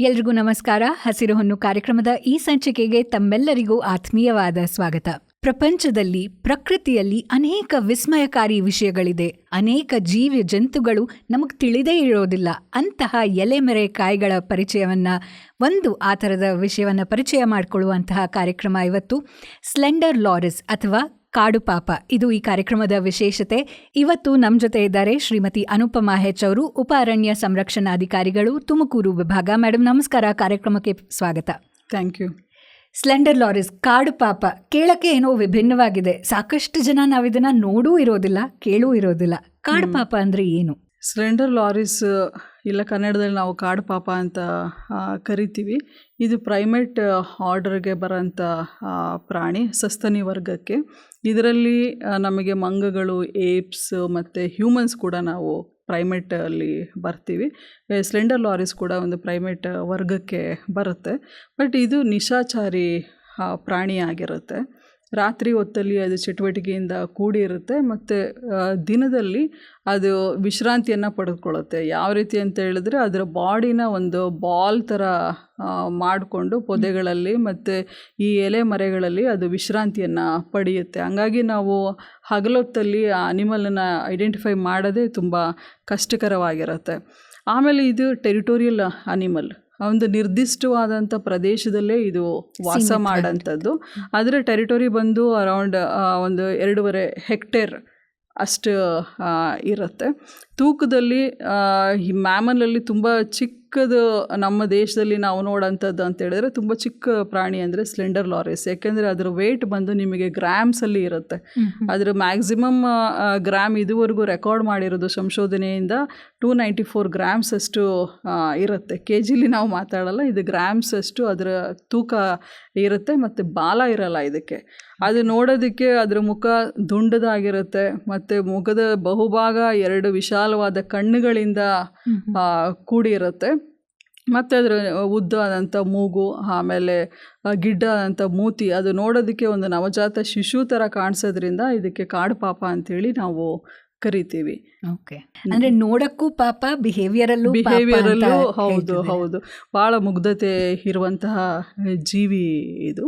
ಎಲ್ರಿಗೂ ನಮಸ್ಕಾರ. ಹಸಿರು ಹೊನ್ನು ಕಾರ್ಯಕ್ರಮದ ಈ ಸಂಚಿಕೆಗೆ ತಮ್ಮೆಲ್ಲರಿಗೂ ಆತ್ಮೀಯವಾದ ಸ್ವಾಗತ. ಪ್ರಪಂಚದಲ್ಲಿ, ಪ್ರಕೃತಿಯಲ್ಲಿ ಅನೇಕ ವಿಸ್ಮಯಕಾರಿ ವಿಷಯಗಳಿದೆ. ಅನೇಕ ಜೀವ ಜಂತುಗಳು ನಮಗೆ ತಿಳಿದೇ ಇರೋದಿಲ್ಲ. ಅಂತಹ ಎಲೆಮೆರೆ ಕಾಯಿಗಳ ಪರಿಚಯವನ್ನ, ಒಂದು ಆ ಥರದ ವಿಷಯವನ್ನ ಪರಿಚಯ ಮಾಡಿಕೊಳ್ಳುವಂತಹ ಕಾರ್ಯಕ್ರಮ ಇವತ್ತು. ಸ್ಲೆಂಡರ್ ಲಾರಿಸ್ ಅಥವಾ ಕಾಡು ಪಾಪ. ಇದು ಈ ಕಾರ್ಯಕ್ರಮದ ವಿಶೇಷತೆ. ಇವತ್ತು ನಮ್ಮ ಜೊತೆ ಇದ್ದಾರೆ ಶ್ರೀಮತಿ ಅನುಪಮಾ ಹೆಚ್ ಅವರು ಉಪ ಅರಣ್ಯ ಸಂರಕ್ಷಣಾಧಿಕಾರಿಗಳು ತುಮಕೂರು ವಿಭಾಗ. ಮೇಡಮ್ ನಮಸ್ಕಾರ. ಕಾರ್ಯಕ್ರಮಕ್ಕೆ ಸ್ವಾಗತ. Thank you. ಸ್ಲೆಂಡರ್ ಲಾರಿಸ್ ಕಾಡು ಪಾಪ. ಕೇಳಕ್ಕೆ ಏನೋ ವಿಭಿನ್ನವಾಗಿದೆ. ಸಾಕಷ್ಟು ಜನ ನಾವಿದನ್ನ ನೋಡೂ ಇರೋದಿಲ್ಲ ಕೇಳೂ ಇರೋದಿಲ್ಲ. ಕಾಡು ಪಾಪ ಅಂದ್ರೆ ಏನು? ಸ್ಲೆಂಡರ್ ಲಾರಿಸ್ ಇಲ್ಲ ಕನ್ನಡದಲ್ಲಿ ನಾವು ಕಾಡು ಪಾಪ ಅಂತ ಕರಿತೀವಿ. ಇದು ಪ್ರೈಮೇಟ್ ಆರ್ಡರ್ಗೆ ಬರೋಂಥ ಪ್ರಾಣಿ ಸಸ್ತನಿ ವರ್ಗಕ್ಕೆ. ಇದರಲ್ಲಿ ನಮಗೆ ಮಂಗಗಳು ಏಪ್ಸ್ ಮತ್ತು ಹ್ಯೂಮನ್ಸ್ ಕೂಡ ನಾವು ಪ್ರೈಮೇಟ್ ಅಲ್ಲಿ ಬರ್ತೀವಿ. ಸ್ಲೆಂಡರ್ ಲಾರಿಸ್ ಕೂಡ ಒಂದು ಪ್ರೈಮೇಟ್ ವರ್ಗಕ್ಕೆ ಬರುತ್ತೆ. ಬಟ್ ಇದು ನಿಶಾಚಾರಿ ಪ್ರಾಣಿ ಪ್ರಾಣಿಯಾಗಿರುತ್ತೆ ರಾತ್ರಿ ಹೊತ್ತಲ್ಲಿ ಅದು ಚಟುವಟಿಕೆಯಿಂದ ಕೂಡಿರುತ್ತೆ ಮತ್ತು ದಿನದಲ್ಲಿ ಅದು ವಿಶ್ರಾಂತಿಯನ್ನು ಪಡೆದುಕೊಳ್ಳುತ್ತೆ. ಯಾವ ರೀತಿ ಅಂತ ಹೇಳಿದ್ರೆ ಅದರ ಬಾಡಿನ ಒಂದು ಬಾಲ್ ಥರ ಮಾಡಿಕೊಂಡು ಪೊದೆಗಳಲ್ಲಿ ಮತ್ತು ಈ ಎಲೆ ಮರೆಗಳಲ್ಲಿ ಅದು ವಿಶ್ರಾಂತಿಯನ್ನು ಪಡೆಯುತ್ತೆ. ಹಂಗಾಗಿ ನಾವು ಹಗಲೊತ್ತಲ್ಲಿ ಆ ಅನಿಮಲನ್ನು ಐಡೆಂಟಿಫೈ ಮಾಡೋದೇ ತುಂಬ ಕಷ್ಟಕರವಾಗಿರುತ್ತೆ. ಆಮೇಲೆ ಇದು ಟೆರಿಟೋರಿಯಲ್ ಅನಿಮಲ್. ಒಂದು ನಿರ್ದಿಷ್ಟವಾದಂಥ ಪ್ರದೇಶದಲ್ಲೇ ಇದು ವಾಸ ಮಾಡೋಂಥದ್ದು. ಅದರ ಟೆರಿಟೊರಿ ಬಂದು ಅರೌಂಡ್ ಒಂದು ಎರಡೂವರೆ ಹೆಕ್ಟೇರ್ ಅಷ್ಟು ಇರುತ್ತೆ. ತೂಕದಲ್ಲಿ ಈ ಮ್ಯಾಮಲಲ್ಲಿ ತುಂಬ ಚಿಕ್ಕದು ನಮ್ಮ ದೇಶದಲ್ಲಿ ನಾವು ನೋಡೋಂಥದ್ದು ಅಂತ ಹೇಳಿದ್ರೆ ತುಂಬ ಚಿಕ್ಕ ಪ್ರಾಣಿ ಅಂದರೆ ಸ್ಲೆಂಡರ್ ಲಾರಿಸ್ ಯಾಕೆಂದರೆ ಅದರ ವೆಯ್ಟ್ ಬಂದು ನಿಮಗೆ ಗ್ರಾಮ್ಸಲ್ಲಿ ಇರುತ್ತೆ. ಅದರ ಮ್ಯಾಕ್ಸಿಮಮ್ ಗ್ರಾಮ್ ಇದುವರೆಗೂ ರೆಕಾರ್ಡ್ ಮಾಡಿರೋದು ಸಂಶೋಧನೆಯಿಂದ ಟೂ ನೈಂಟಿ ಫೋರ್ ಗ್ರಾಮ್ಸ್ ಅಷ್ಟು ಇರುತ್ತೆ. ಕೆ ಜಿಲಿ ನಾವು ಮಾತಾಡಲ್ಲ ಇದು ಗ್ರಾಮ್ಸ್ ಅಷ್ಟು ಅದರ ತೂಕ ಇರುತ್ತೆ ಮತ್ತು ಬಾಲ ಇರಲ್ಲ ಇದಕ್ಕೆ. ಅದು ನೋಡೋದಕ್ಕೆ ಅದರ ಮುಖ ದುಂಡದಾಗಿರುತ್ತೆ ಮತ್ತು ಮುಖದ ಬಹುಭಾಗ ಎರಡು ವಿಶಾಲವಾದ ಕಣ್ಣುಗಳಿಂದ ಕೂಡಿರುತ್ತೆ. ಮತ್ತು ಅದರ ಉದ್ದವಾದಂಥ ಮೂಗು ಆಮೇಲೆ ಗಿಡ್ಡ ಗಿಡ್ಡಾದಂಥ ಮೂತಿ ಅದು ನೋಡೋದಕ್ಕೆ ಒಂದು ನವಜಾತ ಶಿಶು ಥರ ಕಾಣಿಸೋದ್ರಿಂದ ಇದಕ್ಕೆ ಕಾಡು ಪಾಪ ಅಂಥೇಳಿ ನಾವು ಕರಿತೀವಿ. ಓಕೆ. ಅಂದ್ರೆ ನೋಡಕ್ಕೂ ಪಾಪ ಬಿಹೇವಿಯರಲ್ಲೂ ಬಿಹೇವಿಯರಲ್ಲೂ ಹೌದು ಹೌದು. ಭಾಳ ಮುಗ್ಧತೆ ಇರುವಂತಹ ಜೀವಿ ಇದು.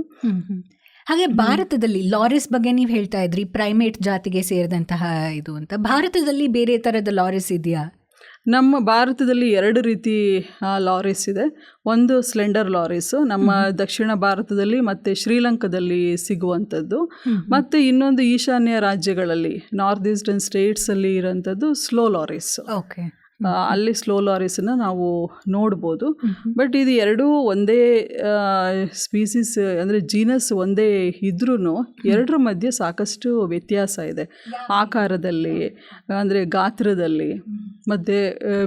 ಹಾಗೆ ಭಾರತದಲ್ಲಿ ಲಾರಿಸ್ ಬಗ್ಗೆ ನೀವು ಹೇಳ್ತಾ ಇದ್ರಿ ಪ್ರೈಮೇಟ್ ಜಾತಿಗೆ ಸೇರಿದಂತಹ ಇದು ಅಂತ. ಭಾರತದಲ್ಲಿ ಬೇರೆ ತರದ ಲಾರಿಸ್ ಇದೆಯಾ? ನಮ್ಮ ಭಾರತದಲ್ಲಿ ಎರಡು ರೀತಿ ಲಾರಿಸ್ ಲಾರೀಸ್ ಇದೆ. ಒಂದು ಸ್ಲೆಂಡರ್ ಲಾರಿಸ್ ನಮ್ಮ ದಕ್ಷಿಣ ಭಾರತದಲ್ಲಿ ಮತ್ತು ಶ್ರೀಲಂಕಾದಲ್ಲಿ ಸಿಗುವಂಥದ್ದು. ಮತ್ತು ಇನ್ನೊಂದು ಈಶಾನ್ಯ ರಾಜ್ಯಗಳಲ್ಲಿ ನಾರ್ತ್ ಈಸ್ಟರ್ನ್ ಸ್ಟೇಟ್ಸಲ್ಲಿ ಇರೋಂಥದ್ದು ಸ್ಲೋ ಲಾರಿಸ್ ಓಕೆ ಅಲ್ಲಿ ಸ್ಲೋ ಲಾರೀಸನ್ನ ನಾವು ನೋಡ್ಬೋದು. ಬಟ್ ಇದು ಎರಡೂ ಒಂದೇ ಸ್ಪೀಸೀಸ್ ಅಂದರೆ ಜೀನಸ್ ಒಂದೇ ಇದ್ರೂ ಎರಡರ ಮಧ್ಯೆ ಸಾಕಷ್ಟು ವ್ಯತ್ಯಾಸ ಇದೆ. ಆಕಾರದಲ್ಲಿ ಅಂದರೆ ಗಾತ್ರದಲ್ಲಿ ಮತ್ತು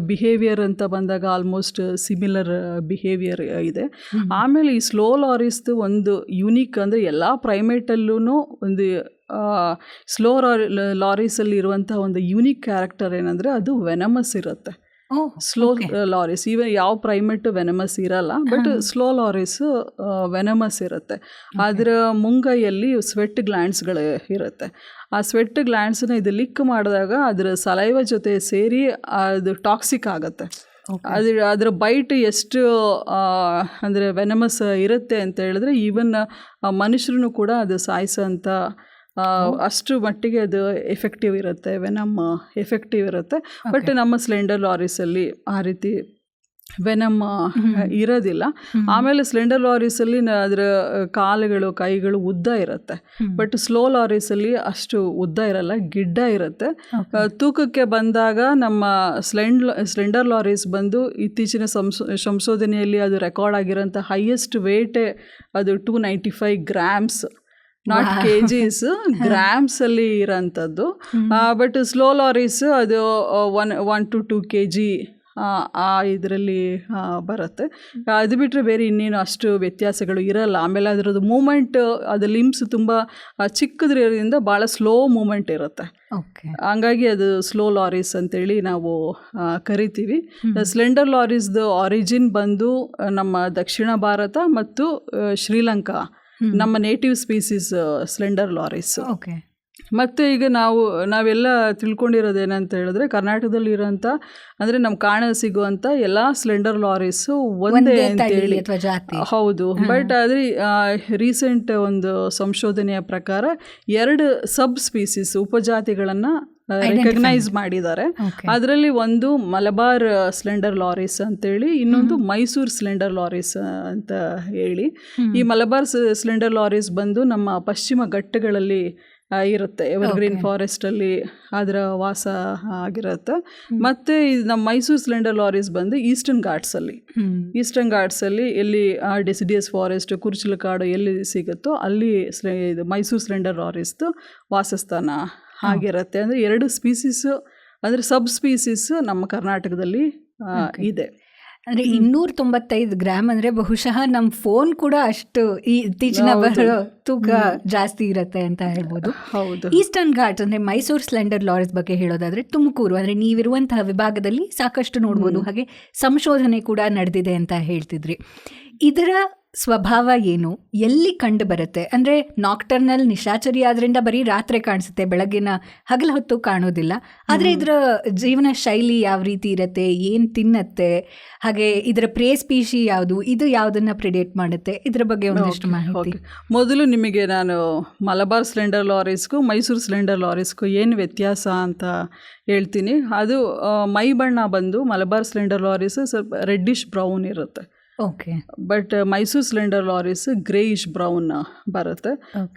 ಬಿಹೇವಿಯರ್ ಅಂತ ಬಂದಾಗ ಆಲ್ಮೋಸ್ಟ್ ಸಿಮಿಲರ್ ಬಿಹೇವಿಯರ್ ಇದೆ. ಆಮೇಲೆ ಈ ಸ್ಲೋ ಲಾರಿಸ್ದು ಒಂದು ಯುನೀಕ್ ಅಂದರೆ ಎಲ್ಲ ಪ್ರೈಮೇಟಲ್ಲೂ ಒಂದು ಸ್ಲೋ ಲಾರೀಸಲ್ಲಿ ಇರುವಂಥ ಒಂದು ಯೂನಿಕ್ ಕ್ಯಾರೆಕ್ಟರ್ ಏನಂದರೆ ಅದು ವೆನಮಸ್ ಇರುತ್ತೆ. ಸ್ಲೋ ಲಾರೀಸ್ ಈವನ್ ಯಾವ ಪ್ರೈಮೇಟ್ ವೆನಮಸ್ ಇರಲ್ಲ ಬಟ್ ಸ್ಲೋ ಲಾರೀಸ್ ವೆನಮಸ್ ಇರುತ್ತೆ. ಅದರ ಮುಂಗೈಯಲ್ಲಿ ಸ್ವೆಟ್ ಗ್ಲ್ಯಾಂಡ್ಸ್ಗಳು ಇರುತ್ತೆ. ಆ ಸ್ವೆಟ್ ಗ್ಲ್ಯಾಂಡ್ಸನ್ನ ಇದು ಲಿಕ್ ಮಾಡಿದಾಗ ಅದರ ಸಲೈವ ಜೊತೆ ಸೇರಿ ಅದು ಟಾಕ್ಸಿಕ್ ಆಗುತ್ತೆ. ಅದ್ರ ಅದರ ಬೈಟ್ ಎಷ್ಟು ಅಂದರೆ ವೆನಮಸ್ ಇರುತ್ತೆ ಅಂತ ಹೇಳಿದ್ರೆ ಈವನ್ ಮನುಷ್ಯರು ಕೂಡ ಅದು ಸಾಯಿಸೋಂಥ ಆ, ಅಷ್ಟು ಮಟ್ಟಿಗೆ ಅದು ಎಫೆಕ್ಟಿವ್ ಇರುತ್ತೆ ವೆನಮ್ ಎಫೆಕ್ಟಿವ್ ಇರುತ್ತೆ. ಬಟ್ ನಮ್ಮ ಸ್ಲೆಂಡರ್ ಲಾರೀಸಲ್ಲಿ ಆ ರೀತಿ ವೆನಮ್ ಇರೋದಿಲ್ಲ. ಆಮೇಲೆ ಸ್ಲೆಂಡರ್ ಲಾರೀಸಲ್ಲಿ ಅದರ ಕಾಲುಗಳು ಕೈಗಳು ಉದ್ದ ಇರುತ್ತೆ. ಬಟ್ ಸ್ಲೋ ಲಾರೀಸಲ್ಲಿ ಅಷ್ಟು ಉದ್ದ ಇರಲ್ಲ ಗಿಡ್ಡ ಇರುತ್ತೆ. ತೂಕಕ್ಕೆ ಬಂದಾಗ ನಮ್ಮ ಸ್ಲೆಂಡ್ ಸ್ಲೆಂಡರ್ ಲಾರೀಸ್ ಬಂದು ಇತ್ತೀಚಿನ ಸಂಶೋ ಸಂಶೋಧನೆಯಲ್ಲಿ ಅದು ರೆಕಾರ್ಡ್ ಆಗಿರೋಂಥ ಹೈಯೆಸ್ಟ್ ವೇಟೇ ಅದು two ninety five grams not K Gs ಗ್ರಾಮ್ಸಲ್ಲಿ ಇರೋಂಥದ್ದು. ಬಟ್ ಸ್ಲೋ ಲಾರೀಸ್ ಅದು one one to two K G ಆ ಇದರಲ್ಲಿ ಬರುತ್ತೆ. ಅದು ಬಿಟ್ಟರೆ ಬೇರೆ ಇನ್ನೇನು ಅಷ್ಟು ವ್ಯತ್ಯಾಸಗಳು ಇರಲ್ಲ. ಆಮೇಲೆ ಅದರದ್ದು ಮೂಮೆಂಟ್ ಅದು ಲಿಮ್ಸ್ ತುಂಬ ಚಿಕ್ಕದ್ರಿಂದ ಭಾಳ ಸ್ಲೋ ಮೂಮೆಂಟ್ ಇರುತ್ತೆ. ಓಕೆ ಹಂಗಾಗಿ ಅದು ಸ್ಲೋ ಲಾರೀಸ್ ಅಂತೇಳಿ ನಾವು ಕರಿತೀವಿ. ಸ್ಲೆಂಡರ್ ಲಾರೀಸ್ದು ಆರಿಜಿನ್ ಬಂದು ನಮ್ಮ ದಕ್ಷಿಣ ಭಾರತ ಮತ್ತು ಶ್ರೀಲಂಕಾ. ನಮ್ಮ native species slender loris okay. ಮತ್ತು ಈಗ ನಾವು ನಾವೆಲ್ಲ ತಿಳ್ಕೊಂಡಿರೋದು ಏನಂತ ಹೇಳಿದ್ರೆ ಕರ್ನಾಟಕದಲ್ಲಿ ಇರೋಂಥ ಅಂದರೆ ನಮ್ಗೆ ಕಾಣ ಸಿಗುವಂಥ ಎಲ್ಲ ಸ್ಲೆಂಡರ್ ಲಾರೀಸು ಒಂದೇ ಅಂತ ತಳಿ ಅಂತೇಳಿ ಹೌದು. ಬಟ್ ಆದರೆ ರೀಸೆಂಟ್ ಒಂದು ಸಂಶೋಧನೆಯ ಪ್ರಕಾರ ಎರಡು ಸಬ್ ಸ್ಪೀಸೀಸ್ ಉಪಜಾತಿಗಳನ್ನು ರೆಕಗ್ನೈಸ್ ಮಾಡಿದ್ದಾರೆ. ಅದರಲ್ಲಿ ಒಂದು ಮಲಬಾರ್ ಸ್ಲೆಂಡರ್ ಲಾರೀಸ್ ಅಂತೇಳಿ ಇನ್ನೊಂದು ಮೈಸೂರು ಸ್ಲೆಂಡರ್ ಲಾರೀಸ್ ಅಂತ ಹೇಳಿ. ಈ ಮಲಬಾರ್ ಸ್ಲೆಂಡರ್ ಲಾರೀಸ್ ಬಂದು ನಮ್ಮ ಪಶ್ಚಿಮ ಘಟ್ಟಗಳಲ್ಲಿ ಇರುತ್ತೆ. ಇರುತ್ತೆ ಎವರ್ಗ್ರೀನ್ ಫಾರೆಸ್ಟ್ ಅಲ್ಲಿ ಅದರ ವಾಸ ಆಗಿರುತ್ತೆ. ಮತ್ತೆ ಇದು ನಮ್ಮ ಮೈಸೂರು ಸಿಲಿಂಡರ್ ಲಾರೀಸ್ ಬಂದು ಈಸ್ಟರ್ನ್ ಘಾಟ್ಸ್ ಅಲ್ಲಿ. ಈಸ್ಟರ್ನ್ ಘಾಟ್ಸಲ್ಲಿ ಎಲ್ಲಿ ಡೆಸಿಡಿಯಸ್ ಫಾರೆಸ್ಟ್ ಕುರ್ಚಲಕಾಡು ಎಲ್ಲಿ ಸಿಗುತ್ತೋ ಅಲ್ಲಿ ಇದು ಮೈಸೂರು ಸಿಲಿಂಡರ್ ಲಾರೀಸ್ದು ವಾಸಸ್ಥಾನ ಆಗಿರುತ್ತೆ ಅಂದರೆ ಎರಡು ಸ್ಪೀಸೀಸು ಅಂದರೆ ಸಬ್ ಸ್ಪೀಸೀಸ್ ನಮ್ಮ ಕರ್ನಾಟಕದಲ್ಲಿ ಇದೆ. ಅಂದ್ರೆ ಇನ್ನೂರ ತೊಂಬತ್ತೈದು ಗ್ರಾಮ್ ಅಂದ್ರೆ ಬಹುಶಃ ನಮ್ಮ ಫೋನ್ ಕೂಡ ಅಷ್ಟು ಈ ಇತ್ತೀಚಿನ ಬರೋ ತೂಕ ಜಾಸ್ತಿ ಇರುತ್ತೆ ಅಂತ ಹೇಳ್ಬೋದು. ಹೌದು. ಈಸ್ಟರ್ನ್ ಘಾಟ್ಸ್ ಅಂದ್ರೆ ಮೈಸೂರು ಸ್ಲೆಂಡರ್ ಲಾರಿಸ್ ಬಗ್ಗೆ ಹೇಳೋದಾದ್ರೆ ತುಮಕೂರು. ಅಂದ್ರೆ ನೀವಿರುವಂತಹ ವಿಭಾಗದಲ್ಲಿ ಸಾಕಷ್ಟು ನೋಡ್ಬೋದು. ಹಾಗೆ ಸಂಶೋಧನೆ ಕೂಡ ನಡೆದಿದೆ ಅಂತ ಹೇಳ್ತಿದ್ರಿ. ಇದರ ಸ್ವಭಾವ ಏನು? ಎಲ್ಲಿ ಕಂಡು ಬರುತ್ತೆ? ಅಂದ್ರೆ ನಾಕ್ಟರ್ನಲ್ ನಿಶಾಚರಿ ಆದ್ರಿಂದ ಬರೀ ರಾತ್ರಿ ಕಾಣಿಸುತ್ತೆ ಬೆಳಗ್ಗಿನ ಹಗಲ ಹೊತ್ತು ಕಾಣೋದಿಲ್ಲ. ಆದ್ರೆ ಇದರ ಜೀವನ ಶೈಲಿ ಯಾವ ರೀತಿ ಇರುತ್ತೆ ಏನು ತಿನ್ನತ್ತೆ ಹಾಗೆ ಇದರ ಪ್ರೇ ಸ್ಪೀಶಿ ಯಾವುದು ಇದು ಯಾವುದನ್ನ ಪ್ರಿಡೇಟ್ ಮಾಡುತ್ತೆ? ಇದರ ಬಗ್ಗೆ ಒಂದಿಷ್ಟು ಮಾಹಿತಿ. ಮೊದಲು ನಿಮಗೆ ನಾನು ಮಲಬಾರ್ ಸಿಲಿಂಡರ್ ಲಾರೀಸ್ಗೂ ಮೈಸೂರು ಸಿಲಿಂಡರ್ ಲಾರೀಸ್ಗೂ ಏನು ವ್ಯತ್ಯಾಸ ಅಂತ ಹೇಳ್ತೀನಿ. ಅದು ಮೈ ಬಣ್ಣ ಬಂದು ಮಲಬಾರ್ ಸಿಲಿಂಡರ್ ಲಾರೀಸ್ ಸ್ವಲ್ಪ ರೆಡ್ಡಿಶ್ ಬ್ರೌನ್ ಇರುತ್ತೆ. Okay. But Mysore slender lorises greyish brown ಬರುತ್ತೆ.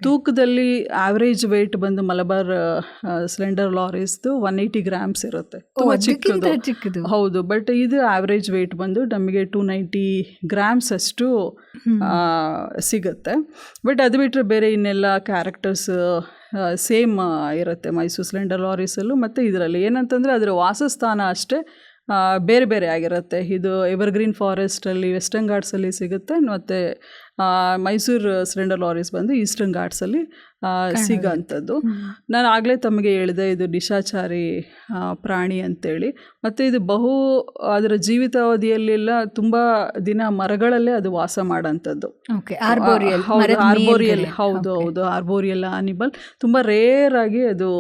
ತೂಕದಲ್ಲಿ ಆವ್ರೇಜ್ ವೆಯ್ಟ್ ಬಂದು ಮಲಬಾರ್ ಸಿಲಿಂಡರ್ ಲಾರೀಸ್ದು ಒನ್ ಏಯ್ಟಿ ಗ್ರಾಮ್ಸ್ ಇರುತ್ತೆ. ಚಿಕ್ಕದು. ಚಿಕ್ಕದು. ಹೌದು ಬಟ್ ಇದು ಆವ್ರೇಜ್ ವೆಯ್ಟ್ ಬಂದು ನಮಗೆ ಟೂ ನೈಂಟಿ ಗ್ರಾಮ್ಸ್ ಅಷ್ಟು ಸಿಗುತ್ತೆ. ಬಟ್ ಅದು ಬಿಟ್ಟರೆ ಬೇರೆ ಇನ್ನೆಲ್ಲ ಕ್ಯಾರೆಕ್ಟರ್ಸ್ ಸೇಮ್ ಇರುತ್ತೆ ಮೈಸೂರು ಸಿಲಿಂಡರ್ ಲಾರೀಸಲ್ಲೂ ಮತ್ತು ಇದರಲ್ಲಿ ಏನಂತಂದರೆ ಅದರ ವಾಸಸ್ಥಾನ ಅಷ್ಟೇ. ಬೇರೆ ಬೇರೆ ಆಗಿರುತ್ತೆ. ಇದು ಎವರ್ಗ್ರೀನ್ ಫಾರೆಸ್ಟಲ್ಲಿ ವೆಸ್ಟರ್ನ್ ಘಾಟ್ಸಲ್ಲಿ ಸಿಗುತ್ತೆ. ಮತ್ತು ಮೈಸೂರು ಸಿಲಿಂಡರ್ ಲಾರೀಸ್ ಬಂದು ಈಸ್ಟರ್ನ್ ಘಾಟ್ಸಲ್ಲಿ ಸಿಗೋ ಸಿಗೋಂಥದ್ದು ನಾನು ಆಗಲೇ ತಮಗೆ ಹೇಳಿದೆ ಇದು ನಿಶಾಚಾರಿ ಪ್ರಾಣಿ ಅಂತೇಳಿ. ಮತ್ತು ಇದು ಬಹು ಅದರ ಜೀವಿತಾವಧಿಯಲ್ಲೆಲ್ಲ ತುಂಬ ದಿನ ಮರಗಳಲ್ಲೇ ಅದು ವಾಸ ಮಾಡೋಂಥದ್ದು ಓಕೆ ಆರ್ಬೋರಿಯಲ್ ಹೌದು ಆರ್ಬೋರಿಯಲ್ ಹೌದು ಹೌದು ಆರ್ಬೋರಿಯಲ್ ಆನಿಮಲ್ ತುಂಬ ರೇರ್ ಆಗಿ ಅದು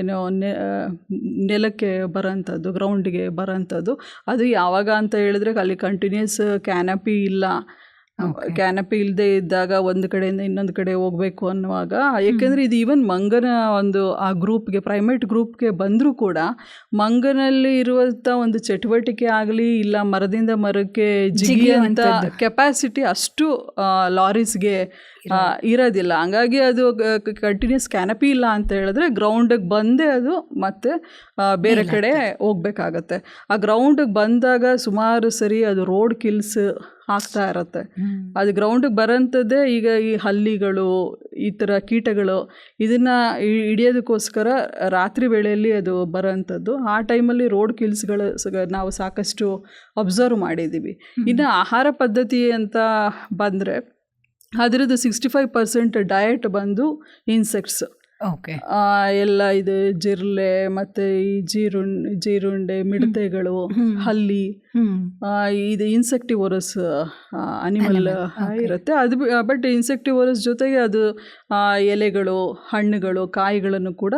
ಏನೋ ನೆಲಕ್ಕೆ ಬರೋಂಥದ್ದು ಗ್ರೌಂಡ್ಗೆ ಬರೋಂಥದ್ದು ಅದು ಯಾವಾಗ ಅಂತ ಹೇಳಿದ್ರೆ ಅಲ್ಲಿ ಕಂಟಿನ್ಯೂಸ್ ಕ್ಯಾನಪಿ ಇಲ್ಲ. ಕ್ಯಾನಪಿ ಇಲ್ಲದೆ ಇದ್ದಾಗ ಒಂದು ಕಡೆಯಿಂದ ಇನ್ನೊಂದು ಕಡೆ ಹೋಗಬೇಕು ಅನ್ನುವಾಗ ಏಕೆಂದರೆ ಇದು ಈವನ್ ಮಂಗನ ಒಂದು ಆ ಗ್ರೂಪ್ಗೆ ಪ್ರೈಮೇಟ್ ಗ್ರೂಪ್ಗೆ ಬಂದರೂ ಕೂಡ ಮಂಗನಲ್ಲಿ ಇರುವಂಥ ಒಂದು ಚಟುವಟಿಕೆ ಆಗಲಿ ಇಲ್ಲ ಮರದಿಂದ ಮರಕ್ಕೆ ಜಿಗಿಯುವಂಥ ಕೆಪಾಸಿಟಿ ಅಷ್ಟು ಲಾರೀಸ್ಗೆ ಇರೋದಿಲ್ಲ. ಹಂಗಾಗಿ ಅದು ಕಂಟಿನ್ಯೂಸ್ ಕ್ಯಾನಪಿ ಇಲ್ಲ ಅಂತ ಹೇಳಿದ್ರೆ ಗ್ರೌಂಡಿಗೆ ಬಂದೇ ಅದು ಮತ್ತೆ ಬೇರೆ ಕಡೆ ಹೋಗ್ಬೇಕಾಗತ್ತೆ. ಆ ಗ್ರೌಂಡಿಗೆ ಬಂದಾಗ ಸುಮಾರು ಸರಿ ಅದು ರೋಡ್ ಕಿಲ್ಸ್ ಆಗ್ತಾ ಇರತ್ತೆ. ಅದು ಗ್ರೌಂಡಿಗೆ ಬರೋಂಥದ್ದೇ ಈಗ ಈ ಹಲ್ಲಿಗಳು ಈ ಥರ ಕೀಟಗಳು ಇದನ್ನು ಹಿಡಿಯೋದಕ್ಕೋಸ್ಕರ ರಾತ್ರಿ ವೇಳೆಯಲ್ಲಿ ಅದು ಬರೋಂಥದ್ದು. ಆ ಟೈಮಲ್ಲಿ ರೋಡ್ ಕಿಲ್ಸ್ಗಳು ಸ- ನಾವು ಸಾಕಷ್ಟು ಅಬ್ಸರ್ವ್ ಮಾಡಿದ್ದೀವಿ. ಇನ್ನು ಆಹಾರ ಪದ್ಧತಿ ಅಂತ ಬಂದರೆ ಅದರದ್ದು ಸಿಕ್ಸ್ಟಿ ಫೈವ್ ಪರ್ಸೆಂಟ್ ಡಯಟ್ ಬಂದು ಇನ್ಸೆಕ್ಟ್ಸ್ ಎಲ್ಲ ಇದು ಜಿರ್ಲೆ ಮತ್ತೆ ಈ ಜೀರುಂಡೆ ಜೀರುಂಡೆ ಮಿಡತೆಗಳು ಹಲ್ಲಿ ಇದು ಇನ್ಸೆಕ್ಟಿವೋರಸ್ ಅನಿಮಲ್ ಇರುತ್ತೆ. ಅದು ಬಟ್ ಇನ್ಸೆಕ್ಟಿವೋರಸ್ ಜೊತೆಗೆ ಅದು ಎಲೆಗಳು ಹಣ್ಣುಗಳು ಕಾಯಿಗಳನ್ನು ಕೂಡ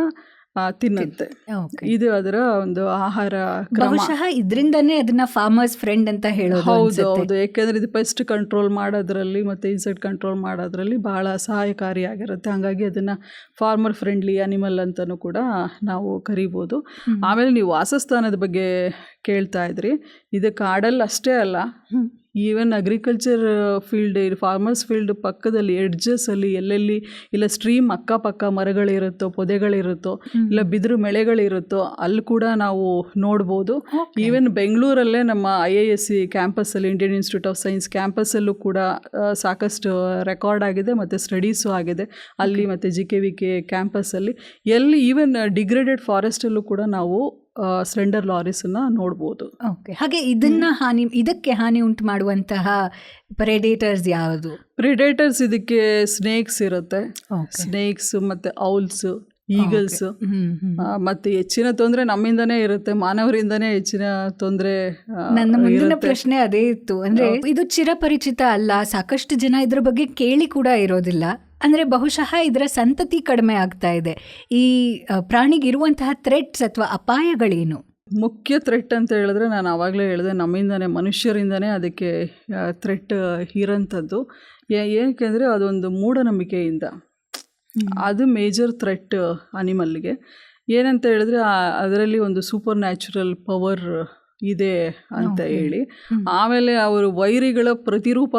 ತಿನ್ನುತ್ತೆ ಓಕೆ ಇದು ಅದರ ಒಂದು ಆಹಾರ ಕ್ರಮ. ಬಹುಶಃ ಇದರಿಂದನೇ ಅದನ್ನ ಫಾರ್ಮರ್ಸ್ ಫ್ರೆಂಡ್ ಅಂತ ಹೇಳೋದು ಹೌದು ಅನ್ಸುತ್ತೆ. ಹೌದು. ಯಾಕೆಂದ್ರೆ ಇದು ಪೆಸ್ಟ್ ಕಂಟ್ರೋಲ್ ಮಾಡೋದ್ರಲ್ಲಿ ಮತ್ತೆ ಇನ್ಸೆಕ್ಟ್ ಕಂಟ್ರೋಲ್ ಮಾಡೋದ್ರಲ್ಲಿ ಬಹಳ ಸಹಾಯಕಾರಿಯಾಗಿರುತ್ತೆ. ಹಾಗಾಗಿ ಅದನ್ನ ಫಾರ್ಮರ್ ಫ್ರೆಂಡ್ಲಿ ಅನಿಮಲ್ ಅಂತಲೂ ಕೂಡ ನಾವು ಕರಿಬೋದು. ಆಮೇಲೆ ನೀವು ವಾಸಸ್ಥಾನದ ಬಗ್ಗೆ ಕೇಳ್ತಾ ಇದ್ರಿ. ಇದು ಕಾಡಲ್ಲಿ ಅಷ್ಟೇ ಅಲ್ಲ. Even agriculture field farmers field ಪಕ್ಕದಲ್ಲಿ ಎಡ್ಜಸ್ಸಲ್ಲಿ ಎಲ್ಲೆಲ್ಲಿ ಇಲ್ಲ ಸ್ಟ್ರೀಮ್ ಅಕ್ಕಪಕ್ಕ ಮರಗಳಿರುತ್ತೋ ಪೊದೆಗಳಿರುತ್ತೋ ಇಲ್ಲ ಬಿದಿರು ಮೆಳೆಗಳಿರುತ್ತೋ ಅಲ್ಲಿ ಕೂಡ ನಾವು ನೋಡ್ಬೋದು. ಈವನ್ ಬೆಂಗಳೂರಲ್ಲೇ ನಮ್ಮ ಐ ಎ ಎಸ್ ಸಿ ಕ್ಯಾಂಪಸ್ಸಲ್ಲಿ ಇಂಡಿಯನ್ ಇನ್ಸ್ಟಿಟ್ಯೂಟ್ ಆಫ್ ಸೈನ್ಸ್ ಕ್ಯಾಂಪಸ್ಸಲ್ಲೂ ಕೂಡ ಸಾಕಷ್ಟು ರೆಕಾರ್ಡ್ ಆಗಿದೆ ಮತ್ತು ಸ್ಟಡೀಸು ಆಗಿದೆ. ಅಲ್ಲಿ ಮತ್ತು ಜಿ ಕೆ ವಿ ಕೆ ಕ್ಯಾಂಪಸ್ಸಲ್ಲಿ ಎಲ್ಲಿ ಈವನ್ ಡಿಗ್ರೇಡೆಡ್ ಫಾರೆಸ್ಟಲ್ಲೂ ಕೂಡ ನಾವು ಸ್ಲೆಂಡರ್ ಲಾರಿಸನ್ನು ನೋಡ್ಬೋದು. ಓಕೆ ಹಾಗೆ ಇದನ್ನ ಹಾನಿ ಇದಕ್ಕೆ ಹಾನಿ ಉಂಟು ಮಾಡುವಂತಹ ಪ್ರೆಡೇಟರ್ಸ್ ಯಾವುದು? ಪ್ರೆಡೇಟರ್ಸ್ ಇದಕ್ಕೆ ಸ್ನೇಕ್ಸ್ ಇರುತ್ತೆ. ಸ್ನೇಕ್ಸ್ ಮತ್ತು ಔಲ್ಸ್ ಈಗಲ್ಸ್. ಮತ್ತು ಹೆಚ್ಚಿನ ತೊಂದರೆ ನಮ್ಮಿಂದನೇ ಇರುತ್ತೆ. ಮಾನವರಿಂದನೇ ಹೆಚ್ಚಿನ ತೊಂದರೆ ನನ್ನ ಮುಂದಿನ ಪ್ರಶ್ನೆ ಅದೇ ಇತ್ತು. ಅಂದ್ರೆ ಇದು ಚಿರಪರಿಚಿತ ಅಲ್ಲ. ಸಾಕಷ್ಟು ಜನ ಇದ್ರ ಬಗ್ಗೆ ಕೇಳಿ ಕೂಡ ಇರೋದಿಲ್ಲ. ಅಂದ್ರೆ ಬಹುಶಃ ಇದರ ಸಂತತಿ ಕಡಿಮೆ ಆಗ್ತಾ ಇದೆ. ಈ ಪ್ರಾಣಿಗೆ ಇರುವಂತಹ ಥ್ರೆಟ್ಸ್ ಅಥವಾ ಅಪಾಯಗಳೇನು? ಮುಖ್ಯ ಥ್ರೆಟ್ ಅಂತ ಹೇಳಿದ್ರೆ ನಾನು ಆವಾಗಲೇ ಹೇಳಿದೆ ನಮ್ಮಿಂದನೇ ಮನುಷ್ಯರಿಂದನೇ ಅದಕ್ಕೆ ಥ್ರೆಟ್ ಇರೋಂಥದ್ದು. ಏಕೆಂದರೆ ಅದೊಂದು ಮೂಢನಂಬಿಕೆಯಿಂದ. ಅದು ಮೇಜರ್ ಥ್ರೆಟ್ ಅನಿಮಲ್ಗೆ ಏನಂತ ಹೇಳಿದ್ರೆ ಅದರಲ್ಲಿ ಒಂದು ಸೂಪರ್ ನ್ಯಾಚುರಲ್ ಪವರ್ ಇದೆ ಅಂತ ಹೇಳಿ. ಆಮೇಲೆ ಅವರು ವೈರಿಗಳ ಪ್ರತಿರೂಪ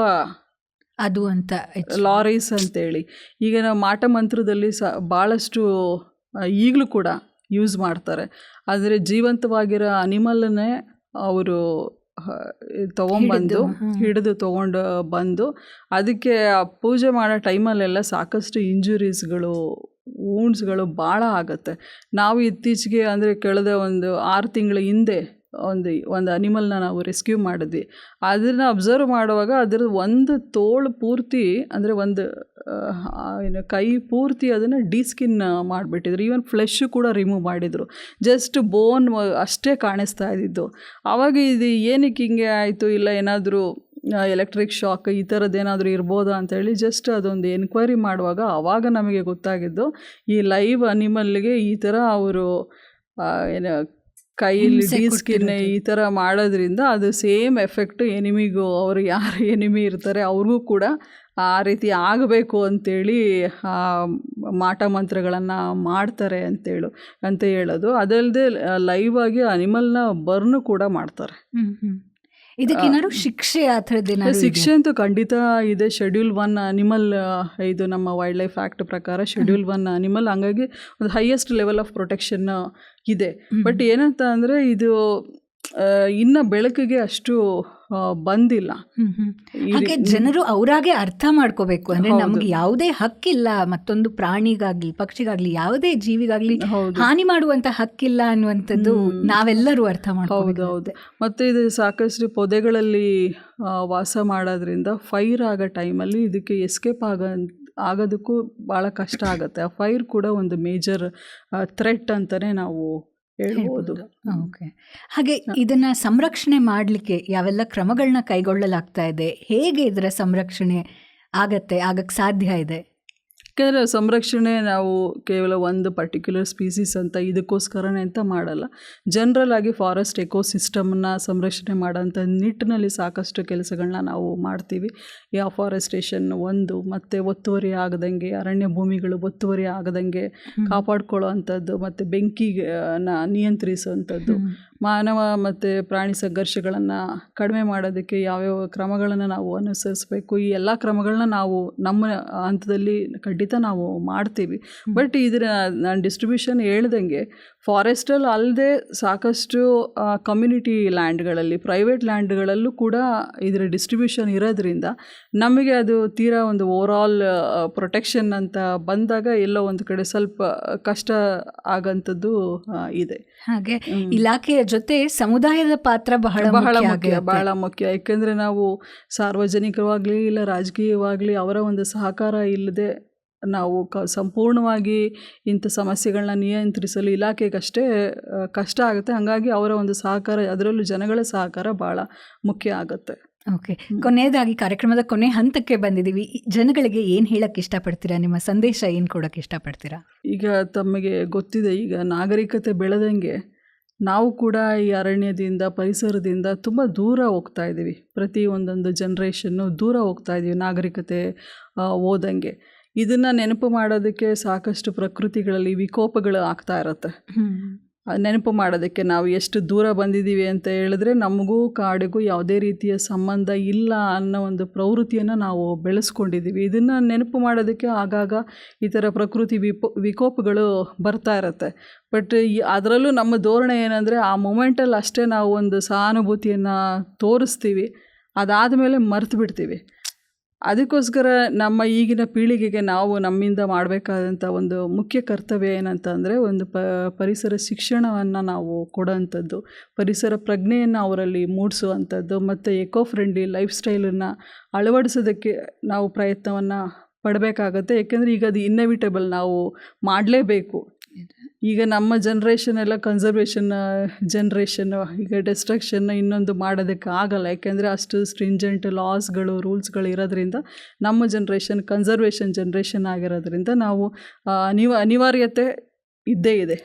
ಅದು ಅಂತ. ಲಾರೀಸ್ ಅಂತೇಳಿ. ಈಗ ನಾವು ಮಾಟ ಮಂತ್ರದಲ್ಲಿ ಸ ಭಾಳಷ್ಟು ಈಗಲೂ ಕೂಡ ಯೂಸ್ ಮಾಡ್ತಾರೆ. ಆದರೆ ಜೀವಂತವಾಗಿರೋ ಅನಿಮಲ್ನೇ ಅವರು ತೊಗೊಂಬಂದು ಹಿಡಿದು, ಹಿಡಿದು ತೊಗೊಂಡು ಬಂದು ಅದಕ್ಕೆ ಪೂಜೆ ಮಾಡೋ ಟೈಮಲ್ಲೆಲ್ಲ ಸಾಕಷ್ಟು ಇಂಜುರೀಸ್ಗಳು ವೂಂಡ್ಸ್ಗಳು ಭಾಳ ಆಗುತ್ತೆ. ನಾವು ಇತ್ತೀಚೆಗೆ ಅಂದರೆ ಕಳೆದ ಒಂದು ಆರು ತಿಂಗಳ ಹಿಂದೆ ಒಂದು ಒಂದು ಅನಿಮಲ್ನ ನಾವು ರೆಸ್ಕ್ಯೂ ಮಾಡಿದ್ವಿ. ಅದನ್ನು ಅಬ್ಸರ್ವ್ ಮಾಡುವಾಗ ಅದರ ಒಂದು ತೋಳು ಪೂರ್ತಿ ಅಂದರೆ ಒಂದು ಏನು ಕೈ ಪೂರ್ತಿ ಅದನ್ನು ಡಿಸ್ಕಿನ್ ಮಾಡಿಬಿಟ್ಟಿದ್ರು. ಈವನ್ ಫ್ಲೆಶ್ ಕೂಡ ರಿಮೂವ್ ಮಾಡಿದರು. ಜಸ್ಟ್ ಬೋನ್ ಅಷ್ಟೇ ಕಾಣಿಸ್ತಾ ಇದ್ದಿದ್ದು. ಆವಾಗ ಇದು ಏನಕ್ಕೆ ಹಿಂಗೆ ಆಯಿತು? ಇಲ್ಲ ಏನಾದರೂ ಎಲೆಕ್ಟ್ರಿಕ್ ಶಾಕ್ ಈ ಥರದ್ದೇನಾದರೂ ಇರ್ಬೋದಾ ಅಂತೇಳಿ ಜಸ್ಟ್ ಅದೊಂದು ಎನ್ಕ್ವೈರಿ ಮಾಡುವಾಗ ಆವಾಗ ನಮಗೆ ಗೊತ್ತಾಗಿದ್ದು ಈ ಲೈವ್ ಅನಿಮಲ್ಗೆ ಈ ಥರ ಅವರು ಏನು ಕೈಯಲ್ಲಿ ಡೀಸ್ಕಿನ್ ಈ ಥರ ಮಾಡೋದ್ರಿಂದ ಅದು ಸೇಮ್ ಎಫೆಕ್ಟ್ ಎನಿಮಿಗೂ ಅವರು ಯಾರು ಎನಿಮಿ ಇರ್ತಾರೆ ಅವ್ರಿಗೂ ಕೂಡ ಆ ರೀತಿ ಆಗಬೇಕು ಅಂತೇಳಿ ಆ ಮಾಟ ಮಂತ್ರಗಳನ್ನು ಮಾಡ್ತಾರೆ ಅಂತೇಳು ಅಂತ ಹೇಳೋದು. ಅದಲ್ಲದೆ ಲೈವ್ ಆಗಿ ಅನಿಮಲ್ನ ಬರ್ನು ಕೂಡ ಮಾಡ್ತಾರೆ. ಇದಕ್ಕೇನಾದ್ರು ಶಿಕ್ಷೆ ಆ ಥರದ ಶಿಕ್ಷೆ ಅಂತೂ ಖಂಡಿತ ಇದೆ. ಶೆಡ್ಯೂಲ್ ಒನ್ ಅನಿಮಲ್ ಇದು ನಮ್ಮ ವೈಲ್ಡ್ ಲೈಫ್ ಆ್ಯಕ್ಟ್ ಪ್ರಕಾರ ಶೆಡ್ಯೂಲ್ ಒನ್ ಅನಿಮಲ್ ಹಂಗಾಗಿ ಒಂದು ಹೈಯೆಸ್ಟ್ ಲೆವೆಲ್ ಆಫ್ ಪ್ರೊಟೆಕ್ಷನ್ ಇದೆ. ಬಟ್ ಏನಂತ ಅಂದರೆ ಇದು ಇನ್ನು ಬೆಳಕಿಗೆ ಅಷ್ಟು ಬಂದಿಲ್ಲ. ಹಾಗೆ ಜನರು ಅವರಾಗೆ ಅರ್ಥ ಮಾಡ್ಕೋಬೇಕು. ಅಂದ್ರೆ. ನಮ್ಗೆ ಯಾವುದೇ ಹಕ್ಕಿಲ್ಲ. ಮತ್ತೊಂದು ಪ್ರಾಣಿಗಾಗ್ಲಿ ಪಕ್ಷಿಗಾಗ್ಲಿ ಯಾವುದೇ ಜೀವಿಗಾಗ್ಲಿ ಹಾನಿ ಮಾಡುವಂತ ಹಕ್ಕಿಲ್ಲ ಅನ್ನುವಂಥದ್ದು ನಾವೆಲ್ಲರೂ ಅರ್ಥ ಮಾಡ್ಕೋಬಹುದು ಮಾಡ್ಕೋಬೇಕು. ಹೌದು ಮತ್ತು ಇದು ಸಾಕಷ್ಟು ಪೊದೆಗಳಲ್ಲಿ ವಾಸ ಮಾಡೋದ್ರಿಂದ ಫೈರ್ ಆಗೋ ಟೈಮಲ್ಲಿ ಇದಕ್ಕೆ ಎಸ್ಕೇಪ್ ಆಗ ಆಗೋದಕ್ಕೂ ಭಾಳ ಕಷ್ಟ ಆಗುತ್ತೆ. ಆ ಫೈರ್ ಕೂಡ ಒಂದು ಮೇಜರ್ ಥ್ರೆಟ್ ಅಂತಲೇ ನಾವು ಹೇಳ್ಬೋದು. ಓಕೆ. ಹಾಗೆ ಇದನ್ನ ಸಂರಕ್ಷಣೆ ಮಾಡಲಿಕ್ಕೆ ಯಾವೆಲ್ಲ ಕ್ರಮಗಳನ್ನ ಕೈಗೊಳ್ಳಲಾಗ್ತಾ ಇದೆ ಹೇಗೆ ಇದರ ಸಂರಕ್ಷಣೆ ಆಗತ್ತೆ ಆಗಕ್ಕೆ ಸಾಧ್ಯ ಇದೆ? ಯಾಕೆಂದರೆ ಸಂರಕ್ಷಣೆ ನಾವು ಕೇವಲ ಒಂದು ಪರ್ಟಿಕ್ಯುಲರ್ ಸ್ಪೀಸೀಸ್ ಅಂತ ಇದಕ್ಕೋಸ್ಕರನೇ ಅಂತ ಮಾಡಲ್ಲ. ಜನರಲ್ ಆಗಿ ಫಾರೆಸ್ಟ್ ಎಕೋಸಿಸ್ಟಮ್ನ ಸಂರಕ್ಷಣೆ ಮಾಡೋಂಥ ನಿಟ್ಟಿನಲ್ಲಿ ಸಾಕಷ್ಟು ಕೆಲಸಗಳನ್ನ ನಾವು ಮಾಡ್ತೀವಿ. ಈ ಅಫಾರೆಸ್ಟೇಷನ್ ಒಂದು ಮತ್ತು ಒತ್ತುವರಿ ಆಗದಂಗೆ ಅರಣ್ಯ ಭೂಮಿಗಳು ಒತ್ತುವರಿ ಆಗದಂಗೆ ಕಾಪಾಡ್ಕೊಳ್ಳೋ ಅಂಥದ್ದು ಮತ್ತು ಬೆಂಕಿನ ನಿಯಂತ್ರಿಸುವಂಥದ್ದು ಮಾನವ ಮತ್ತು ಪ್ರಾಣಿ ಸಂಘರ್ಷಗಳನ್ನು ಕಡಿಮೆ ಮಾಡೋದಕ್ಕೆ ಯಾವ್ಯಾವ ಕ್ರಮಗಳನ್ನು ನಾವು ಅನುಸರಿಸಬೇಕು ಈ ಎಲ್ಲ ಕ್ರಮಗಳನ್ನ ನಾವು ನಮ್ಮ ಹಂತದಲ್ಲಿ ಖಂಡಿತ ನಾವು ಮಾಡ್ತೀವಿ. ಬಟ್ ಇದರ ನಾನು ಡಿಸ್ಟ್ರಿಬ್ಯೂಷನ್ ಹೇಳ್ದಂಗೆ ಫಾರೆಸ್ಟಲ್ಲಿ ಅಲ್ಲದೆ ಸಾಕಷ್ಟು ಕಮ್ಯುನಿಟಿ ಲ್ಯಾಂಡ್ಗಳಲ್ಲಿ ಪ್ರೈವೇಟ್ ಲ್ಯಾಂಡ್ಗಳಲ್ಲೂ ಕೂಡ ಇದರ ಡಿಸ್ಟ್ರಿಬ್ಯೂಷನ್ ಇರೋದ್ರಿಂದ ನಮಗೆ ಅದು ತೀರಾ ಒಂದು ಓವರಾಲ್ ಪ್ರೊಟೆಕ್ಷನ್ ಅಂತ ಬಂದಾಗ ಎಲ್ಲೋ ಒಂದು ಕಡೆ ಸ್ವಲ್ಪ ಕಷ್ಟ ಆಗಂಥದ್ದು ಇದೆ. ಹಾಗೆ. ಇಲಾಖೆಯ ಜೊತೆ ಸಮುದಾಯದ ಪಾತ್ರ ಬಹಳ ಬಹಳ ಮುಖ್ಯ ಮುಖ್ಯ ಬಹಳ ಮುಖ್ಯ. ಯಾಕೆಂದರೆ ನಾವು ಸಾರ್ವಜನಿಕವಾಗಲಿ ಇಲ್ಲ ರಾಜಕೀಯವಾಗಲಿ ಅವರ ಒಂದು ಸಹಕಾರ ಇಲ್ಲದೆ ನಾವು ಕ ಸಂಪೂರ್ಣವಾಗಿ ಇಂಥ ಸಮಸ್ಯೆಗಳನ್ನ ನಿಯಂತ್ರಿಸಲು ಇಲಾಖೆಗಷ್ಟೇ ಕಷ್ಟ ಆಗುತ್ತೆ. ಹಾಗಾಗಿ ಅವರ ಒಂದು ಸಹಕಾರ ಅದರಲ್ಲೂ ಜನಗಳ ಸಹಕಾರ ಭಾಳ ಮುಖ್ಯ ಆಗುತ್ತೆ. ಓಕೆ. ಕೊನೆಯದಾಗಿ ಕಾರ್ಯಕ್ರಮದ ಕೊನೆ ಹಂತಕ್ಕೆ ಬಂದಿದ್ದೀವಿ. ಜನಗಳಿಗೆ ಏನು ಹೇಳಕ್ಕೆ ಇಷ್ಟಪಡ್ತೀರಾ? ನಿಮ್ಮ ಸಂದೇಶ ಏನು ಕೊಡೋಕ್ಕೆ ಇಷ್ಟಪಡ್ತೀರಾ? ಈಗ ತಮಗೆ ಗೊತ್ತಿದೆ ಈಗ ನಾಗರಿಕತೆ ಬೆಳೆದಂಗೆ ನಾವು ಕೂಡ ಈ ಅರಣ್ಯದಿಂದ ಪರಿಸರದಿಂದ ತುಂಬ ದೂರ ಹೋಗ್ತಾ ಇದ್ದೀವಿ. ಪ್ರತಿ ಒಂದೊಂದು ಜನ್ರೇಷನ್ನು ದೂರ ಹೋಗ್ತಾ ಇದ್ದೀವಿ ನಾಗರಿಕತೆ ಓದಂಗೆ ಇದನ್ನು ನೆನಪು ಮಾಡೋದಕ್ಕೆ ಸಾಕಷ್ಟು ಪ್ರಕೃತಿಗಳಲ್ಲಿ ವಿಕೋಪಗಳು ಆಗ್ತಾ ಇರುತ್ತೆ. ನೆನಪು ಮಾಡೋದಕ್ಕೆ ನಾವು ಎಷ್ಟು ದೂರ ಬಂದಿದ್ದೀವಿ ಅಂತ ಹೇಳಿದ್ರೆ ನಮಗೂ ಕಾಡಿಗೂ ಯಾವುದೇ ರೀತಿಯ ಸಂಬಂಧ ಇಲ್ಲ ಅನ್ನೋ ಒಂದು ಪ್ರವೃತ್ತಿಯನ್ನು ನಾವು ಬೆಳೆಸ್ಕೊಂಡಿದ್ದೀವಿ. ಇದನ್ನು ನೆನಪು ಮಾಡೋದಕ್ಕೆ ಆಗಾಗ ಈ ಥರ ಪ್ರಕೃತಿ ವಿಪ, ವಿಕೋಪಗಳು ಬರ್ತಾ ಇರುತ್ತೆ. ಬಟ್ ಅದರಲ್ಲೂ ನಮ್ಮ ಧೋರಣೆ ಏನಂದರೆ ಆ ಮೂಮೆಂಟಲ್ಲಿ ಅಷ್ಟೇ ನಾವು ಒಂದು ಸಹಾನುಭೂತಿಯನ್ನು ತೋರಿಸ್ತೀವಿ. ಅದಾದಮೇಲೆ ಮರ್ತು ಬಿಡ್ತೀವಿ ಅದಕ್ಕೋಸ್ಕರ ನಮ್ಮ ಈಗಿನ ಪೀಳಿಗೆಗೆ ನಾವು ನಮ್ಮಿಂದ ಮಾಡಬೇಕಾದಂಥ ಒಂದು ಮುಖ್ಯ ಕರ್ತವ್ಯ ಏನಂತ ಒಂದು ಪರಿಸರ ಶಿಕ್ಷಣವನ್ನು ನಾವು ಕೊಡೋವಂಥದ್ದು ಪರಿಸರ ಪ್ರಜ್ಞೆಯನ್ನು ಅವರಲ್ಲಿ ಮೂಡಿಸುವಂಥದ್ದು ಮತ್ತು ಎಕೋ ಫ್ರೆಂಡ್ಲಿ ಲೈಫ್ ಸ್ಟೈಲನ್ನು ಅಳವಡಿಸೋದಕ್ಕೆ ನಾವು ಪ್ರಯತ್ನವನ್ನು ಪಡಬೇಕಾಗತ್ತೆ. ಯಾಕೆಂದರೆ ಈಗ ಅದು ಇನ್ನೆವಿಟೇಬಲ್ ನಾವು ಮಾಡಲೇಬೇಕು. ಈಗ ನಮ್ಮ ಜನ್ರೇಷನ್ ಎಲ್ಲ ಕನ್ಸರ್ವೇಷನ್ ಜನ್ರೇಷನ್ ಈಗ ಡೆಸ್ಟ್ರಕ್ಷನ್ ಇನ್ನೊಂದು ಮಾಡೋದಕ್ಕೆ ಆಗಲ್ಲ. ಯಾಕೆಂದರೆ ಅಷ್ಟು ಸ್ಟ್ರಿಂಜೆಂಟ್ ಲಾಸ್ಗಳು ರೂಲ್ಸ್ಗಳು ಇರೋದ್ರಿಂದ ನಮ್ಮ ಜನ್ರೇಷನ್ ಕನ್ಸರ್ವೇಷನ್ ಜನ್ರೇಷನ್ ಆಗಿರೋದ್ರಿಂದ ನಾವು ಅನಿವ, ಅನಿವಾರ್ಯತೆ ಇದ್ದೇ ಇದೆ.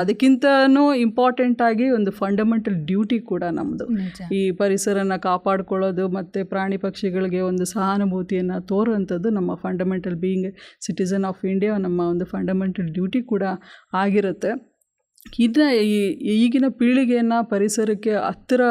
ಅದಕ್ಕಿಂತನೂ ಇಂಪಾರ್ಟೆಂಟ್ ಆಗಿ ಒಂದು ಫಂಡಮೆಂಟಲ್ ಡ್ಯೂಟಿ ಕೂಡ ನಮ್ಮದು ಈ ಪರಿಸರನ ಕಾಪಾಡ್ಕೊಳ್ಳೋದು ಮತ್ತು ಪ್ರಾಣಿ ಪಕ್ಷಿಗಳಿಗೆ ಒಂದು ಸಹಾನುಭೂತಿಯನ್ನು ತೋರುವಂಥದ್ದು ನಮ್ಮ fundamental being citizen of India ನಮ್ಮ ಒಂದು ಫಂಡಮೆಂಟಲ್ ಡ್ಯೂಟಿ ಕೂಡ ಆಗಿರುತ್ತೆ. ಇದನ್ನ ಈ ಈಗಿನ ಪೀಳಿಗೆಯನ್ನು ಪರಿಸರಕ್ಕೆ ಹತ್ತಿರ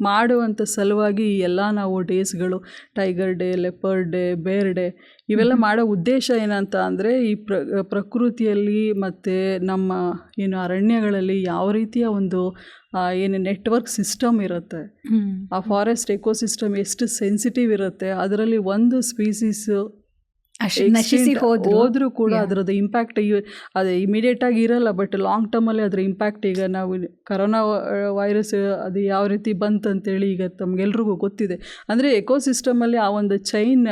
ಮಾಡುವಂಥ ಸಲುವಾಗಿ ಈ ಎಲ್ಲ ನಾವು ಡೇಸ್ಗಳು tiger day leopard day bear day ಇವೆಲ್ಲ ಮಾಡೋ ಉದ್ದೇಶ ಏನಂತ ಅಂದರೆ ಈ ಪ್ರ ಪ್ರಕೃತಿಯಲ್ಲಿ ಮತ್ತು ನಮ್ಮ ಏನು ಅರಣ್ಯಗಳಲ್ಲಿ ಯಾವ ರೀತಿಯ ಒಂದು ಏನು ನೆಟ್ವರ್ಕ್ ಸಿಸ್ಟಮ್ ಇರುತ್ತೆ. ಆ ಫಾರೆಸ್ಟ್ ಎಕೋಸಿಸ್ಟಮ್ ಎಷ್ಟು ಸೆನ್ಸಿಟಿವ್ ಇರುತ್ತೆ ಅದರಲ್ಲಿ ಒಂದು ಸ್ಪೀಸೀಸ್ ನಶಿಸಿ ಹೋದ್ರು. ಕೂಡ ಅದ್ರದ್ದು ಅದರದ್ದು ಇಂಪ್ಯಾಕ್ಟ್ ಅದು ಇಮಿಡಿಯೇಟ್ ಆಗಿ ಇರಲ್ಲ ಬಟ್ ಲಾಂಗ್ ಟರ್ಮಲ್ಲಿ ಅದರ ಇಂಪ್ಯಾಕ್ಟ್ ಈಗ ನಾವು ಕರೋನಾ ವೈರಸ್ ಅದು ಯಾವ ರೀತಿ ಬಂತಂತೇಳಿ ಈಗ ತಮ್ಗೆಲ್ರಿಗೂ ಗೊತ್ತಿದೆ. ಅಂದರೆ ಎಕೋಸಿಸ್ಟಮಲ್ಲಿ ಆ ಒಂದು ಚೈನ್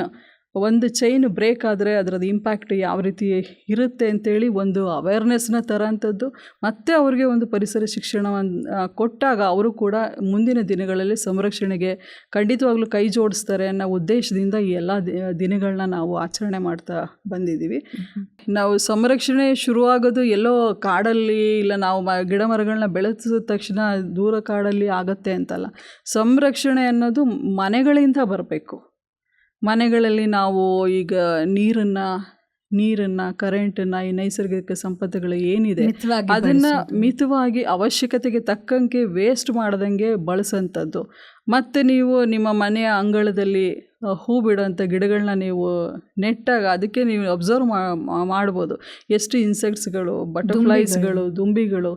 ಒಂದು ಚೈನ್ ಬ್ರೇಕ್ ಆದರೆ ಅದರದ್ದು ಇಂಪ್ಯಾಕ್ಟ್ ಯಾವ ರೀತಿ ಇರುತ್ತೆ ಅಂತೇಳಿ ಒಂದು ಅವೇರ್ನೆಸ್ನ ತರೋಂಥದ್ದು ಮತ್ತು ಅವ್ರಿಗೆ ಒಂದು ಪರಿಸರ ಶಿಕ್ಷಣವನ್ನು ಕೊಟ್ಟಾಗ ಅವರು ಕೂಡ ಮುಂದಿನ ದಿನಗಳಲ್ಲಿ ಸಂರಕ್ಷಣೆಗೆ ಖಂಡಿತವಾಗ್ಲೂ ಕೈ ಜೋಡಿಸ್ತಾರೆ ಅನ್ನೋ ಉದ್ದೇಶದಿಂದ ಈ ಎಲ್ಲ ದಿನಗಳನ್ನ ನಾವು ಆಚರಣೆ ಮಾಡ್ತಾ ಬಂದಿದ್ದೀವಿ. ನಾವು ಸಂರಕ್ಷಣೆ ಶುರುವಾಗೋದು ಎಲ್ಲೋ ಕಾಡಲ್ಲಿ ಇಲ್ಲ ನಾವು ಮ ಗಿಡ ಮರಗಳನ್ನ ಬೆಳೆಸಿದ ತಕ್ಷಣ ದೂರ ಕಾಡಲ್ಲಿ ಆಗತ್ತೆ ಅಂತಲ್ಲ. ಸಂರಕ್ಷಣೆ ಅನ್ನೋದು ಮನೆಗಳಿಂದ ಬರಬೇಕು. ಮನೆಗಳಲ್ಲಿ ನಾವು ಈಗ ನೀರನ್ನು ನೀರನ್ನು ಕರೆಂಟನ್ನು ಈ ನೈಸರ್ಗಿಕ ಸಂಪತ್ತುಗಳು ಏನಿದೆ ಅದನ್ನು ಮಿತವಾಗಿ ಅವಶ್ಯಕತೆಗೆ ತಕ್ಕಂಗೆ ವೇಸ್ಟ್ ಮಾಡ್ದಂಗೆ ಬಳಸೋಂಥದ್ದು. ಮತ್ತು ನೀವು ನಿಮ್ಮ ಮನೆಯ ಅಂಗಳದಲ್ಲಿ ಹೂ ಬಿಡೋಂಥ ಗಿಡಗಳನ್ನ ನೀವು ನೆಟ್ಟಾಗ ಅದಕ್ಕೆ ನೀವು ಅಬ್ಸರ್ವ್ ಮಾಡ್ಬೋದು. ಎಷ್ಟು ಇನ್ಸೆಕ್ಟ್ಸ್ಗಳು ಬಟರ್ಫ್ಲೈಸ್ಗಳು ದುಂಬಿಗಳು.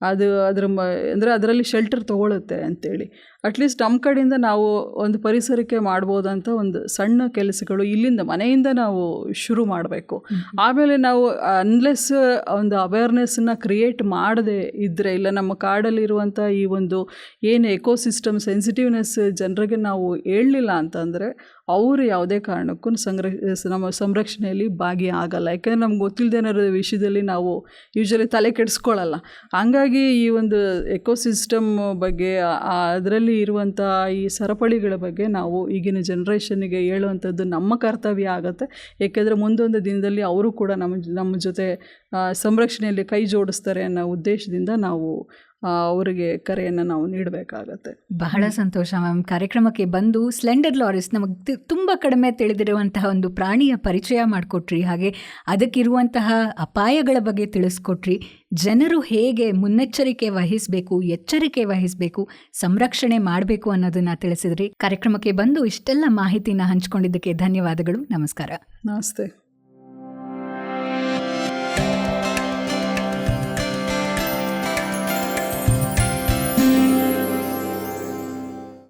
ಅದು ಅದ್ರ ಮ ಅಂದರೆ ಅದರಲ್ಲಿ ಶೆಲ್ಟರ್ ತೊಗೊಳುತ್ತೆ ಅಂತೇಳಿ. ಅಟ್ಲೀಸ್ಟ್ ನಮ್ಮ ಕಡೆಯಿಂದ ನಾವು ಒಂದು ಪರಿಸರಕ್ಕೆ ಮಾಡ್ಬೋದಂತ ಒಂದು ಸಣ್ಣ ಕೆಲಸಗಳು ಇಲ್ಲಿಂದ ಮನೆಯಿಂದ ನಾವು ಶುರು ಮಾಡಬೇಕು. ಆಮೇಲೆ ನಾವು ಅನ್ಲೆಸ್ ಒಂದು ಅವೇರ್ನೆಸ್ಸನ್ನು ಕ್ರಿಯೇಟ್ ಮಾಡದೆ ಇದ್ದರೆ ಇಲ್ಲ ನಮ್ಮ ಕಾಡಲ್ಲಿರುವಂಥ ಈ ಒಂದು ಏನು ಎಕೋಸಿಸ್ಟಮ್ ಸೆನ್ಸಿಟಿವ್ನೆಸ್ ಜನರಿಗೆ ನಾವು ಹೇಳಲಿಲ್ಲ ಅಂತಂದರೆ ಅವರು ಯಾವುದೇ ಕಾರಣಕ್ಕೂ ಸಂಗ್ರ ನಮ್ಮ ಸಂರಕ್ಷಣೆಯಲ್ಲಿ ಭಾಗಿ ಆಗಲ್ಲ ಯಾಕೆಂದರೆ ನಮ್ಗೆ ಗೊತ್ತಿಲ್ಲದೆ ಇರೋ ವಿಷಯದಲ್ಲಿ ನಾವು ಯೂಶ್ವಲಿ ತಲೆ ಕೆಡಿಸ್ಕೊಳ್ಳಲ್ಲ ಹಂಗಾಗಿ ಈ ಒಂದು ಎಕೋಸಿಸ್ಟಮ್ ಬಗ್ಗೆ ಅದರಲ್ಲಿ ಇರುವಂಥ ಈ ಸರಪಳಿಗಳ ಬಗ್ಗೆ ನಾವು ಈಗಿನ ಜನ್ರೇಷನ್ಗೆ ಹೇಳುವಂಥದ್ದು ನಮ್ಮ ಕರ್ತವ್ಯ ಆಗುತ್ತೆ. ಏಕೆಂದರೆ ಮುಂದೊಂದು ದಿನದಲ್ಲಿ ಅವರು ಕೂಡ ನಮ್ಮ ನಮ್ಮ ಜೊತೆ ಸಂರಕ್ಷಣೆಯಲ್ಲಿ ಕೈ ಜೋಡಿಸ್ತಾರೆ ಅನ್ನೋ ಉದ್ದೇಶದಿಂದ ನಾವು ಅವರಿಗೆ ಕರೆಯನ್ನು ನಾವು ನೀಡಬೇಕಾಗತ್ತೆ. ಬಹಳ ಸಂತೋಷ ಮ್ಯಾಮ್. ಕಾರ್ಯಕ್ರಮಕ್ಕೆ ಬಂದು ಸ್ಲೆಂಡರ್ ಲಾರಿಸ್ ನಮಗೆ ತುಂಬ ಕಡಿಮೆ ತಿಳಿದಿರುವಂತಹ ಒಂದು ಪ್ರಾಣಿಯ ಪರಿಚಯ ಮಾಡಿಕೊಟ್ರಿ. ಹಾಗೆ ಅದಕ್ಕಿರುವಂತಹ ಅಪಾಯಗಳ ಬಗ್ಗೆ ತಿಳಿಸ್ಕೊಟ್ರಿ. ಜನರು ಹೇಗೆ ಮುನ್ನೆಚ್ಚರಿಕೆ ವಹಿಸಬೇಕು ಎಚ್ಚರಿಕೆ ವಹಿಸಬೇಕು ಸಂರಕ್ಷಣೆ ಮಾಡಬೇಕು ಅನ್ನೋದನ್ನು ತಿಳಿಸಿದ್ರಿ. ಕಾರ್ಯಕ್ರಮಕ್ಕೆ ಬಂದು ಇಷ್ಟೆಲ್ಲ ಮಾಹಿತಿನ ಹಂಚ್ಕೊಂಡಿದ್ದಕ್ಕೆ ಧನ್ಯವಾದಗಳು. ನಮಸ್ಕಾರ. ನಮಸ್ತೆ.